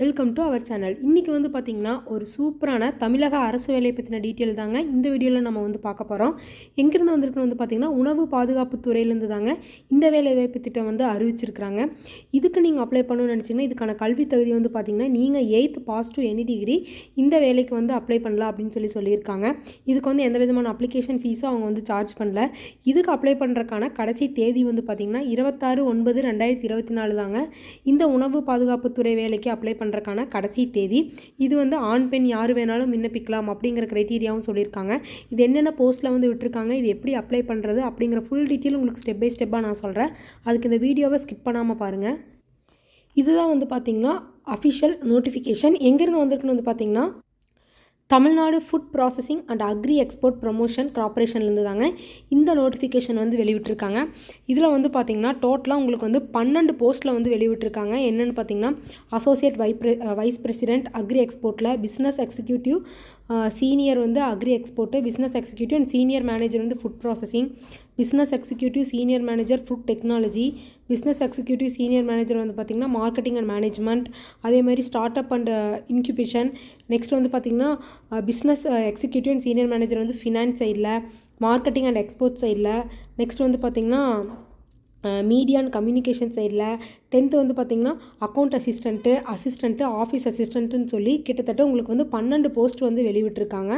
Welcome to our channel இன்றைக்கி வந்து பார்த்திங்கன்னா ஒரு சூப்பரான தமிழக அரசு வேலையை பற்றின டீட்டெயில் தாங்க. இந்த வீடியோவில் நம்ம வந்து பார்க்க போகிறோம் எங்கேருந்து வந்திருக்குன்னு வந்து பார்த்திங்கன்னா உணவு பாதுகாப்பு துறையிலேருந்து தாங்க இந்த வேலை வாய்ப்பு திட்டம் வந்து அறிவிச்சிருக்கிறாங்க. இதுக்கு நீங்கள் அப்ளை பண்ணணும்னு நினச்சிங்கன்னா இதுக்கான கல்வி தகுதி வந்து பார்த்திங்கன்னா நீங்கள் eighth pass to any degree இந்த வேலைக்கு வந்து அப்ளை பண்ணலாம் அப்படின்னு சொல்லி சொல்லியிருக்காங்க. இதுக்கு வந்து எந்த விதமான அப்ளிகேஷன் ஃபீஸும் அவங்க வந்து சார்ஜ் பண்ணல. இதுக்கு அப்ளை பண்ணுறக்கான கடைசி தேதி வந்து பார்த்திங்கன்னா இருபத்தாறு ஒன்பது ரெண்டாயிரத்தி இருபத்தி நாலு தாங்க. இந்த உணவு பாதுகாப்புத்துறை வேலைக்கு அப்ளை பண்ணுறக்கான கடைசி தேதி. இது வந்து ஆண் பெண் யார் வேணாலும் விண்ணப்பிக்கலாம் அப்படிங்கிற க்ரைட்டீரியாவும் சொல்லியிருக்காங்க. இது என்னென்ன போஸ்ட்டில் வந்து விட்டுருக்காங்க இது எப்படி அப்ளை பண்ணுறது அப்படிங்கிற ஃபுல் டீட்டெயில் உங்களுக்கு ஸ்டெப் பை ஸ்டெப்பாக நான் சொல்கிறேன் அதுக்கு இந்த வீடியோவை ஸ்கிப் பண்ணாமல் பாருங்கள் இதுதான் வந்து பார்த்திங்கன்னா அஃபிஷியல் நோட்டிஃபிகேஷன் எங்கேருந்து வந்திருக்குன்னு வந்து பார்த்திங்கன்னா Tamil Nadu food processing and agri export promotion கார்பரேஷன்லேருந்து தாங்க இந்த நோட்டிஃபிகேஷன் வந்து வெளிவிட்டிருக்காங்க இதில் வந்து பார்த்திங்கன்னா டோட்டலாக உங்களுக்கு வந்து பன்னெண்டு போஸ்ட்டில் வந்து வெளிவிட்டிருக்காங்க என்னென்னு பார்த்தீங்கன்னா associate vibe vice president agri எக்ஸ்போர்ட்டில் business executive senior வந்து agri export business executive and senior manager வந்து food processing business executive senior manager food technology business executive senior manager வந்து பார்த்திங்கன்னா மார்க்கெட்டிங் அண்ட் மேனேஜ்மெண்ட் அதே மாதிரி start up and incubation next வந்து பார்த்திங்கன்னா business executive and senior manager வந்து finance சைடில் marketing and export சைடில் நெக்ஸ்ட் வந்து பார்த்திங்கன்னா மீடியா அண்ட் கம்யூனிகேஷன் சைடில் டென்த்து வந்து பார்த்திங்கன்னா அக்கௌண்ட் அசிஸ்டண்ட்டு அசிஸ்டண்ட்டு ஆஃபீஸ் அசிஸ்டண்ட்டுன்னு சொல்லி கிட்டத்தட்ட உங்களுக்கு வந்து பன்னெண்டு போஸ்ட் வந்து வெளிவிட்டிருக்காங்க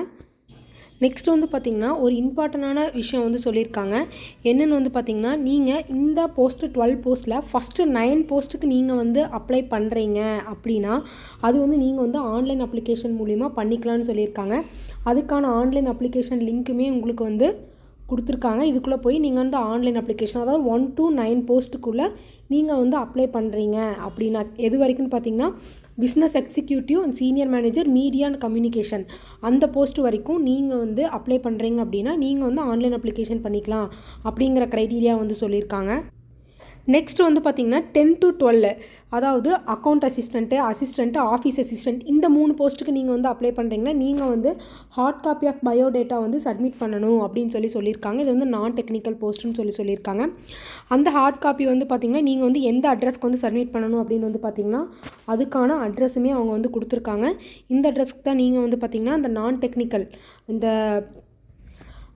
நெக்ஸ்ட் வந்து பார்த்திங்கன்னா ஒரு இம்பார்ட்டண்டான விஷயம் வந்து சொல்லியிருக்காங்க. என்னென்னு வந்து பார்த்திங்கன்னா நீங்கள் இந்த போஸ்ட்டு டுவெல் போஸ்ட்டில் ஃபஸ்ட்டு நைன் போஸ்ட்டுக்கு நீங்கள் வந்து அப்ளை பண்ணுறீங்க அப்படின்னா அது வந்து நீங்கள் வந்து ஆன்லைன் அப்ளிகேஷன் மூலிமா பண்ணிக்கலாம்னு சொல்லியிருக்காங்க. அதுக்கான ஆன்லைன் அப்ளிகேஷன் லிங்க்குமே உங்களுக்கு வந்து கொடுத்துருக்காங்க. இதுக்குள்ளே போய் நீங்கள் வந்து ஆன்லைன் அப்ளிகேஷன் அதாவது ஒன் டு நைன் போஸ்ட்டுக்குள்ளே நீங்கள் வந்து அப்ளை பண்ணுறீங்க அப்படின்னா எது வரைக்கும்னு பார்த்தீங்கன்னா business executive and senior manager media and communication அந்த போஸ்ட் வரைக்கும் நீங்கள் வந்து அப்ளை பண்ணுறீங்க அப்படின்னா நீங்கள் வந்து ஆன்லைன் அப்ளிகேஷன் பண்ணிக்கலாம் அப்படிங்கிற க்ரைட்டீரியா வந்து சொல்லியிருக்காங்க. நெக்ஸ்ட் வந்து பார்த்திங்கன்னா டென் டு டுவெல் அதாவது account assistant assistant office assistant இந்த மூணு போஸ்ட்டுக்கு நீங்கள் வந்து அப்ளை பண்ணுறீங்கன்னா நீங்கள் வந்து ஹார்ட் காப்பி ஆஃப் பயோடேட்டா வந்து சப்மிட் பண்ணணும் அப்படின்னு சொல்லி சொல்லியிருக்காங்க. இது வந்து நான் டெக்னிக்கல் போஸ்ட்டுன்னு சொல்லி சொல்லியிருக்காங்க. அந்த ஹார்ட் காப்பி வந்து பார்த்திங்கன்னா நீங்கள் வந்து எந்த அட்ரஸ்க்கு வந்து சப்மிட் பண்ணணும் அப்படின்னு வந்து பார்த்திங்கன்னா அதுக்கான அட்ரஸுமே அவங்க வந்து கொடுத்துருக்காங்க. இந்த அட்ரஸ்க்கு தான் நீங்கள் வந்து பார்த்திங்கன்னா அந்த நான் டெக்னிக்கல் இந்த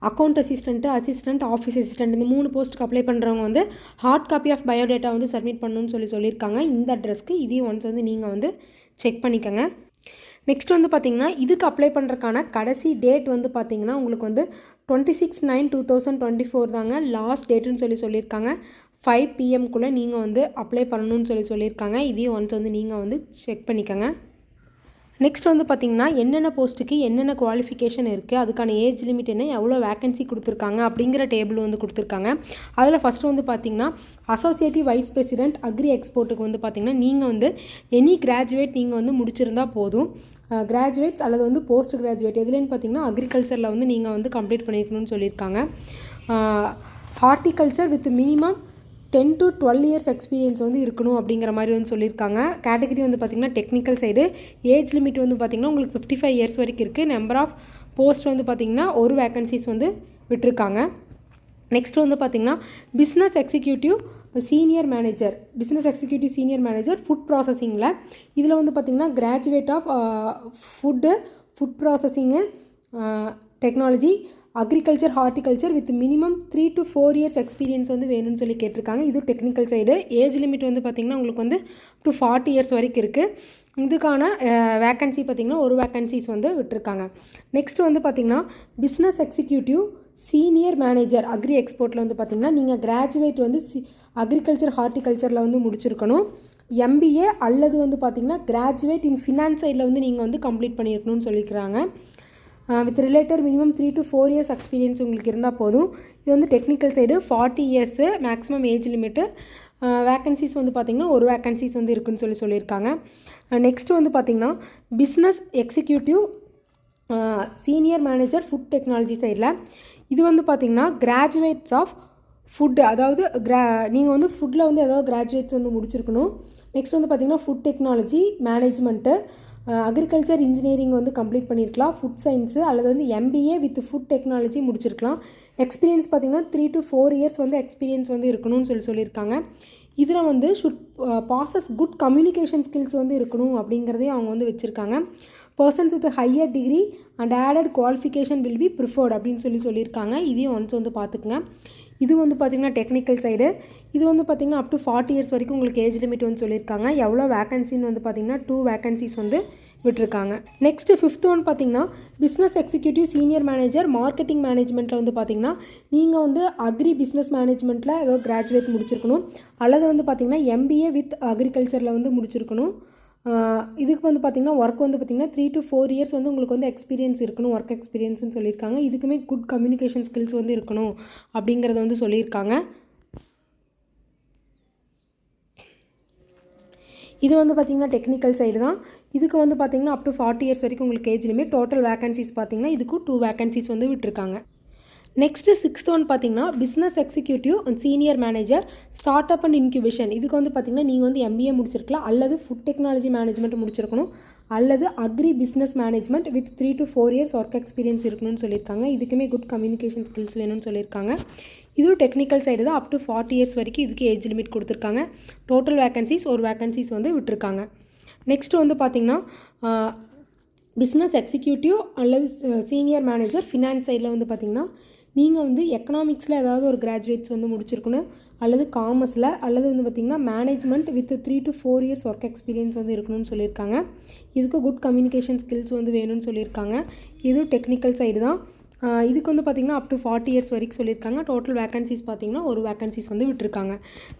account assistant assistant office assistant இந்த மூணு போஸ்ட்டுக்கு அப்ளை பண்ணுறவங்க வந்து ஹார்ட் காப்பி ஆஃப் பயோடேட்டா வந்து சப்மிட் பண்ணணும்னு சொல்லி சொல்லியிருக்காங்க. இந்த அட்ரஸ்க்கு இதையும் ஒன்ஸ் வந்து நீங்கள் வந்து செக் பண்ணிக்கோங்க. நெக்ஸ்ட் வந்து பார்த்திங்கன்னா இதுக்கு அப்ளை பண்ணுறக்கான கடைசி டேட் வந்து பார்த்திங்கன்னா உங்களுக்கு வந்து twenty six nine two thousand twenty four தாங்க லாஸ்ட் டேட்டுன்னு சொல்லி சொல்லியிருக்காங்க. ஃபைவ் பிஎம்குள்ளே நீங்கள் வந்து அப்ளை பண்ணணும்னு சொல்லி சொல்லியிருக்காங்க. இதையும் ஒன்ஸ் வந்து நீங்கள் வந்து செக் பண்ணிக்கோங்க. நெக்ஸ்ட் வந்து பார்த்திங்கன்னா என்னென்ன போஸ்ட்டுக்கு என்னென்ன குவாலிஃபிகேஷன் இருக்குது அதுக்கான ஏஜ் லிமிட் என்ன எவ்வளோ வேகன்சி கொடுத்துருக்காங்க அப்படிங்கிற டேபிள் வந்து கொடுத்துருக்காங்க. அதில் ஃபஸ்ட்டு வந்து பார்த்திங்கன்னா அசோசியேட்டிவ் வைஸ் பிரசிடென்ட் அக்ரி எக்ஸ்போர்ட்டுக்கு வந்து பார்த்திங்கன்னா நீங்கள் வந்து எனி கிராஜுவேட் நீங்கள் வந்து முடிச்சிருந்தா போதும். கிராஜுவேட்ஸ் அல்லது வந்து போஸ்ட் கிராஜுவேட் எதுலேன்னு பார்த்தீங்கன்னா அக்ரிகல்ச்சரில் வந்து நீங்கள் வந்து கம்ப்ளீட் பண்ணியிருக்கணும்னு சொல்லியிருக்காங்க. Horticulture with minimum ten to twelve years experience வந்து இருக்கணும் அப்படிங்கிற மாதிரி வந்து சொல்லியிருக்காங்க. கேட்டகரி வந்து பார்த்திங்கன்னா டெக்னிக்கல் சைடு. ஏஜ் லிமிட் வந்து பார்த்திங்கன்னா உங்களுக்கு ஃபிஃப்டி ஃபைவ் இயர்ஸ் வரைக்கும் இருக்குது நம்பர் ஆஃப் போஸ்ட் வந்து பார்த்திங்கன்னா ஒரு வேக்கன்சிஸ் வந்து விட்டுருக்காங்க. நெக்ஸ்ட் வந்து பார்த்திங்கன்னா business executive senior manager business executive senior manager food ப்ராசஸிங்கில் இதில் வந்து பார்த்திங்கன்னா graduate of food food processing technology agriculture horticulture with minimum three to four years experience வந்து வேணும்னு சொல்லி கேட்டிருக்காங்க. இது டெக்னிக்கல் சைடு ஏஜ் லிமிட் வந்து பார்த்திங்கன்னா உங்களுக்கு வந்து டு ஃபார்ட்டி இயர்ஸ் வரைக்கும் இருக்குது இதுக்கான வேக்கன்சி பார்த்திங்கன்னா ஒரு வேக்கன்சிஸ் வந்து விட்டுருக்காங்க. நெக்ஸ்ட் வந்து பார்த்திங்கன்னா business executive senior manager agri எக்ஸ்போர்ட்டில் வந்து பார்த்திங்கன்னா நீங்கள் கிராஜுவேட் வந்து சி அக்ரிகல்ச்சர் ஹார்டிகல்ச்சரில் வந்து முடிச்சிருக்கணும். எம்பிஏ அல்லது வந்து பார்த்திங்கன்னா கிராஜுவேட் இன் ஃபினான்ஸ் சைடில் வந்து நீங்கள் வந்து கம்ப்ளீட் பண்ணியிருக்கணும்னு சொல்லிக்கிறாங்க. With related minimum three to four years experience உங்களுக்கு இருந்தால் போதும். இது வந்து technical side forty years maximum age limit vacancies வந்து பார்த்திங்கன்னா ஒரு வேக்கன்சிஸ் வந்து இருக்குன்னு சொல்லி சொல்லியிருக்காங்க. நெக்ஸ்ட் வந்து பார்த்திங்கன்னா business executive senior manager food technology சைடில் இது வந்து பார்த்திங்கன்னா கிராஜுவேட்ஸ் ஆஃப் ஃபுட்டு அதாவது கிரா நீங்கள் வந்து ஃபுட்டில் வந்து ஏதாவது கிராஜுவேட்ஸ் வந்து முடிச்சிருக்கணும். நெக்ஸ்ட் வந்து பார்த்திங்கன்னா food technology management agriculture engineering வந்து கம்ப்ளீட் பண்ணியிருக்கலாம் ஃபுட் சயின்ஸு அல்லது வந்து எம்பிஏ வித் ஃபுட் டெக்னாலஜி முடிச்சிருக்கலாம். எக்ஸ்பீரியன்ஸ் பார்த்திங்கன்னா த்ரீ டு ஃபோர் இயர்ஸ் வந்து எக்ஸ்பீரியன்ஸ் வந்து இருக்கணும்னு சொல்லி சொல்லியிருக்காங்க. இதில் வந்து should possess good communication skills வந்து இருக்கணும் அப்படிங்கிறதையும் அவங்க வந்து வச்சுருக்காங்க. Persons with higher degree and added qualification will be preferred அப்படின்னு சொல்லி சொல்லியிருக்காங்க. இதையும் ஒன்ஸ் வந்து பார்த்துக்குங்க. இது வந்து பார்த்திங்கன்னா டெக்னிக்கல் சைடு இது வந்து பார்த்திங்கன்னா அப் டு ஃபார்ட்டி இயர்ஸ் வரைக்கும் உங்களுக்கு ஏஜ் லிமிட் வந்து சொல்லியிருக்காங்க. எவ்வளோ வேகன்சின்னு வந்து பார்த்திங்கன்னா டூ வேகன்சிஸ் வந்து விட்டுருக்காங்க. நெக்ஸ்ட்டு ஃபிஃப்த் ஒன் பார்த்தீங்கன்னா business executive senior manager marketing மேனேஜ்மெண்ட்டில் வந்து பார்த்தீங்கன்னா நீங்கள் வந்து அக்ரி பிஸ்னஸ் மேனேஜ்மெண்ட்டில் ஏதோ கிராஜுவேட் முடிச்சிருக்கணும். அல்லது வந்து பார்த்திங்கன்னா எம்பிஏ வித் அக்ரிகல்ச்சரில் வந்து முடிச்சிருக்கணும். இதுக்கு வந்து பார்த்திங்கன்னா ஒர்க் வந்து பார்த்திங்கன்னா த்ரீ டு ஃபோர் இயர்ஸ் வந்து உங்களுக்கு வந்து எக்ஸ்பீரியன்ஸ் இருக்கணும் ஒர்க் எக்ஸ்பீரியன்ஸ்னு சொல்லியிருக்காங்க. இதுக்குமே குட் கம்யூனிகேஷன் ஸ்கில்ஸ் வந்து இருக்கணும் அப்படிங்கிறத வந்து சொல்லியிருக்காங்க. இது வந்து பார்த்திங்கன்னா டெக்னிக்கல் சைடு தான். இதுக்கு வந்து பார்த்திங்கன்னா அப் டு ஃபார்ட்டி இயர்ஸ் வரைக்கும் உங்களுக்கு ஏஜ் லிமிட் டோட்டல் வேகன்சிஸ் பார்த்திங்கன்னா இதுக்கும் டூ வேகன்சிஸ் வந்து விட்டுருக்காங்க. நெக்ஸ்ட்டு சிக்ஸ்த் ஒன் பார்த்தீங்கன்னா business executive and senior manager start up and incubation இதுக்கு வந்து பார்த்தீங்கன்னா நீங்கள் வந்து எம்பிஏ முடிச்சிருக்கலாம். அல்லது ஃபுட் டெக்னாலஜி மேனேஜ்மெண்ட் முடிச்சிருக்கணும். அல்லது agri business management with three to four years work experience இருக்கணும்னு சொல்லியிருக்காங்க. இதுக்குமே குட் கம்யூனிகேஷன் ஸ்கில்ஸ் வேணும்னு சொல்லியிருக்காங்க. இதுவும் டெக்னிக்கல் சைடு தான். அப் டு ஃபார்ட்டி இயர்ஸ் வரைக்கும் இதுக்கு ஏஜ் லிமிட் கொடுத்துருக்காங்க. டோட்டல் வேக்கன்சிஸ் ஒரு வேக்கன்சிஸ் வந்து விட்டுருக்காங்க. நெக்ஸ்ட்டு வந்து பார்த்திங்கன்னா பிஸ்னஸ் எக்ஸிக்யூட்டிவ் அல்லது சீனியர் மேனேஜர் ஃபினான்ஸ் சைடில் வந்து பார்த்திங்கன்னா நீங்கள் வந்து எக்கனாமிக்ஸில் ஏதாவது ஒரு கிராஜுவேட்ஸ் வந்து முடிச்சிருக்கணும் அல்லது காமர்ஸில் அல்லது வந்து பார்த்திங்கன்னா management with three to four years work experience வந்து இருக்கணும்னு சொல்லியிருக்காங்க. இதுக்கு குட் கம்யூனிகேஷன் ஸ்கில்ஸ் வந்து வேணும்னு சொல்லியிருக்காங்க. இதுவும் டெக்னிக்கல் சைடு தான். இதுக்கு வந்து பார்த்திங்கன்னா அப் டு ஃபார்ட்டி இயர்ஸ் வரைக்கும் சொல்லியிருக்காங்க. டோட்டல் வேகன்சிஸ் பார்த்திங்கன்னா ஒரு வேகன்சிஸ் வந்து விட்டுருக்காங்க.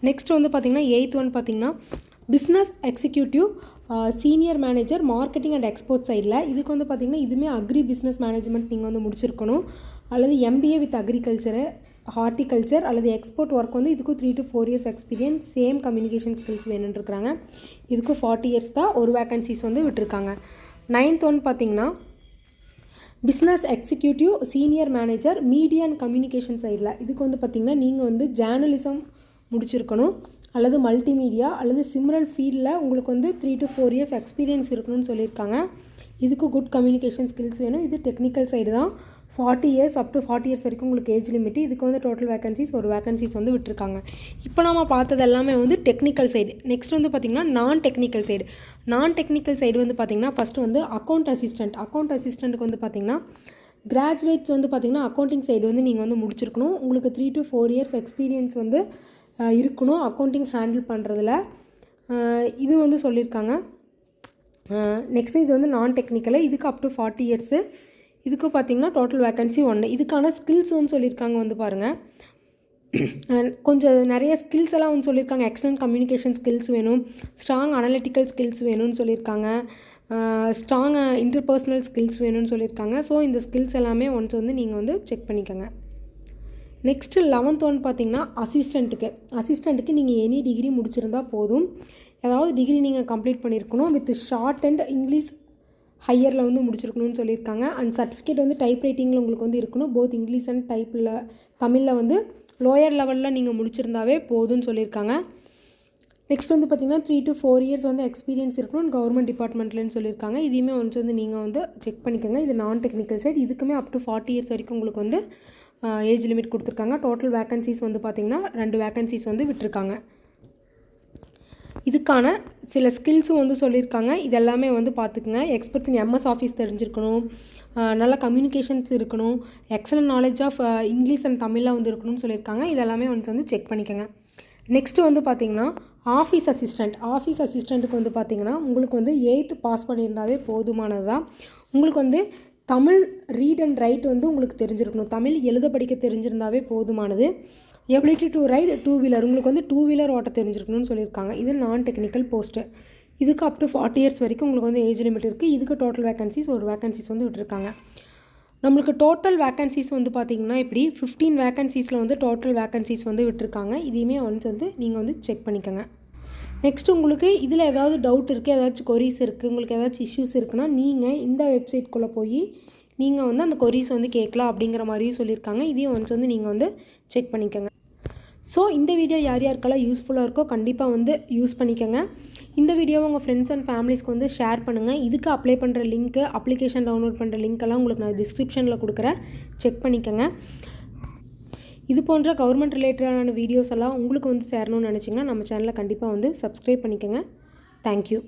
நெக்ஸ்ட் வந்து பார்த்திங்கன்னா எயித் ஒன் பார்த்திங்கன்னா business executive senior manager marketing and export சைடில் இதுக்கு வந்து பார்த்திங்கன்னா இதுவுமே அக்ரி பிஸ்னஸ் மேனேஜ்மெண்ட் நீங்கள் வந்து முடிச்சிருக்கணும். அல்லது எம்பிஏ வித் அக்ரிகல்ச்சரு ஹார்டிகல்ச்சர் அல்லது எக்ஸ்போர்ட் ஒர்க் வந்து இதுக்கும் three to four years experience same communication skills வேணுன்னுருக்குறாங்க இதுக்கும் ஃபார்ட்டி இயர்ஸ் தான் ஒரு வேக்கன்சிஸ் வந்து விட்டுருக்காங்க. நைன்த் ஒன் பார்த்திங்கன்னா business executive senior manager media and communication சைடில் இதுக்கு வந்து பார்த்திங்கன்னா நீங்கள் வந்து ஜேர்னலிசம் முடிச்சிருக்கணும். அல்லது மல்டிமீடியா அல்லது சிம்ரல் ஃபீல்டில் உங்களுக்கு வந்து three to four years experience இருக்கணும்னு சொல்லியிருக்காங்க. இதுக்கு குட் கம்யூனிகேஷன் ஸ்கில்ஸ் வேணும். இது டெக்னிக்கல் சைடு தான். Forty years up to forty years வரைக்கும் உங்களுக்கு ஏஜ் லிமிட் இதுக்கு வந்து டோட்டல் வேகன்சிஸ் ஒரு வேகன்சிஸ் வந்து விட்டுருக்காங்க. இப்போ நம்ம பார்த்தது எல்லாமே வந்து டெக்னிக்கல் சைடு நெக்ஸ்ட் வந்து பார்த்திங்கன்னா non technical side non technical side வந்து பார்த்திங்கன்னா ஃபஸ்ட்டு வந்து அக்கௌண்ட் அசிஸ்டன்ட் அக்கௌண்ட் அசிஸ்டண்ட்டுக்கு வந்து பார்த்திங்கன்னா கிராஜுவேட்ஸ் வந்து பார்த்திங்கன்னா அக்கௌண்டிங் சைடு வந்து நீங்கள் வந்து முடிச்சிருக்கணும். உங்களுக்கு three to four years experience வந்து இருக்கணும். அக்கௌண்டிங் ஹேண்டில் பண்ணுறதுல இது வந்து சொல்லியிருக்காங்க. நெக்ஸ்ட்டு இது வந்து நான் டெக்னிக்கலு இதுக்கு அப் டு ஃபார்ட்டி இயர்ஸு இதுக்கு பார்த்தீங்கன்னா டோட்டல் வேகன்சி ஒன்று இதுக்கான ஸ்கில்ஸ் வந்து சொல்லியிருக்காங்க வந்து பாருங்கள் கொஞ்சம் நிறைய ஸ்கில்ஸ் எல்லாம் வந்து சொல்லியிருக்காங்க. எக்ஸலன்ட் கம்யூனிகேஷன் ஸ்கில்ஸ் வேணும். ஸ்ட்ராங் அனலிட்டிக்கல் ஸ்கில்ஸ் வேணும்னு சொல்லியிருக்காங்க. ஸ்ட்ராங் இன்டர்பர்சனல் ஸ்கில்ஸ் வேணும்னு சொல்லியிருக்காங்க. ஸோ இந்த ஸ்கில்ஸ் எல்லாமே ஒன்ஸ் வந்து நீங்கள் வந்து செக் பண்ணிக்கோங்க. நெக்ஸ்ட்டு லெவன்த் ஒன் பார்த்தீங்கன்னா அசிஸ்டண்ட்டுக்கு அசிஸ்டண்ட்டுக்கு நீங்கள் எனி டிகிரி முடிச்சிருந்தா போதும். ஏதாவது டிகிரி நீங்கள் கம்ப்ளீட் பண்ணியிருக்கணும் வித் ஷார்ட் அண்ட் இங்கிலீஷ் ஹையரில் வந்து முடிச்சிருக்கணும்னு சொல்லியிருக்காங்க. அண்ட் சர்டிஃபிகேட் வந்து டைப் ரைட்டிங்கில் உங்களுக்கு வந்து இருக்கணும். போத் இங்கிலீஷ் அண்ட் டைப்பில் தமிழில் வந்து லோயர் லெவலில் நீங்கள் முடிச்சிருந்தாவே போதும்னு சொல்லியிருக்காங்க. நெக்ஸ்ட் வந்து பார்த்திங்கன்னா த்ரீ டு ஃபோர் இயர்ஸ் வந்து எக்ஸ்பீரியன்ஸ் இருக்கணும் கவர்மெண்ட் டிபார்ட்மெண்ட்லன்னு சொல்லியிருக்காங்க. இதையுமே ஒன்ஸ் வந்து நீங்கள் வந்து செக் பண்ணிக்கோங்க. இது நான் டெக்னிக்கல் சைட் இதுக்குமே அப் டு ஃபார்ட்டி இயர்ஸ் வரைக்கும் உங்களுக்கு வந்து ஏஜ் லிமிட் கொடுத்துருக்காங்க. டோட்டல் வேக்கன்சிஸ் வந்து பார்த்திங்கன்னா ரெண்டு வேக்கன்சிஸ் வந்து விட்டுருக்காங்க. இதுக்கான சில ஸ்கில்ஸும் வந்து சொல்லியிருக்காங்க. இதெல்லாமே வந்து பார்த்துக்குங்க. எக்ஸ்பர்ட்ஸ் இன் எம்எஸ் ஆஃபீஸ் தெரிஞ்சிருக்கணும். நல்ல கம்யூனிகேஷன்ஸ் இருக்கணும். Excellent knowledge of English and தமிழில் வந்து இருக்கணும்னு சொல்லியிருக்காங்க. இதெல்லாமே வந்து வந்து செக் பண்ணிக்கோங்க. நெக்ஸ்ட்டு வந்து பார்த்தீங்கன்னா ஆஃபீஸ் அசிஸ்டண்ட் ஆஃபீஸ் அசிஸ்டண்ட்டுக்கு வந்து பார்த்தீங்கன்னா உங்களுக்கு வந்து எயித்து பாஸ் பண்ணியிருந்தாவே போதுமானது தான் உங்களுக்கு வந்து தமிழ் ரீட் அண்ட் ரைட் வந்து உங்களுக்கு தெரிஞ்சிருக்கணும். தமிழ் எழுத படிக்க தெரிஞ்சிருந்தாவே போதுமானது. Ability to ride two wheeler உங்களுக்கு வந்து டூ வீலர் ஓட்ட தெரிஞ்சிருக்கணும்னு சொல்லியிருக்காங்க. இது நான் டெக்னிக்கல் போஸ்ட்டு இதுக்கு அப் டு ஃபார்ட்டி இயர்ஸ் வரைக்கும் உங்களுக்கு வந்து ஏஜ் லிமிட் இருக்குது இதுக்கு டோட்டல் வேகன்சிஸ் ஒரு வேகன்சிஸ் வந்து விட்டுருக்காங்க. நம்மளுக்கு டோட்டல் வேகன்சிஸ் வந்து பார்த்திங்கன்னா இப்படி ஃபிஃப்டீன் வேகன்சிஸில் வந்து டோட்டல் வேகன்சிஸ் வந்து விட்டுருக்காங்க. இதையுமே ஒன்ஸ் வந்து நீங்கள் வந்து செக் பண்ணிக்கோங்க. நெக்ஸ்ட் உங்களுக்கு இதில் ஏதாவது டவுட் இருக்குது ஏதாச்சும் கொரிஸ் இருக்குது உங்களுக்கு ஏதாச்சும் இஷ்யூஸ் இருக்குன்னா நீங்கள் இந்த வெப்சைட்குள்ளே போய் நீங்கள் வந்து அந்த கொரிஸ் வந்து கேட்கலாம் அப்படிங்கிற மாதிரியும் சொல்லியிருக்காங்க. இதையும் ஒன்ஸ் வந்து நீங்கள் வந்து செக் பண்ணிக்கோங்க. ஸோ இந்த வீடியோ யார் யாருக்கெல்லாம் யூஸ்ஃபுல்லாக இருக்கோ கண்டிப்பாக வந்து யூஸ் பண்ணிக்கோங்க. இந்த வீடியோவை உங்கள் ஃப்ரெண்ட்ஸ் அண்ட் ஃபேமிலிஸ்க்கு வந்து ஷேர் பண்ணுங்கள் இதுக்கு அப்ளை பண்ணுற லிங்க்கு அப்ளிகேஷன் டவுன்லோட் பண்ணுற லிங்க்கெல்லாம் உங்களுக்கு நான் டிஸ்கிரிப்ஷனில் கொடுக்குறேன். செக் பண்ணிக்கோங்க. இது போன்ற கவர்மெண்ட் ரிலேட்டடான வீடியோஸ் எல்லாம் உங்களுக்கு வந்து சேரணும்னு நினச்சிங்கன்னா நம்ம சேனலை கண்டிப்பாக வந்து சப்ஸ்கிரைப் பண்ணிக்கோங்க. தேங்க்யூ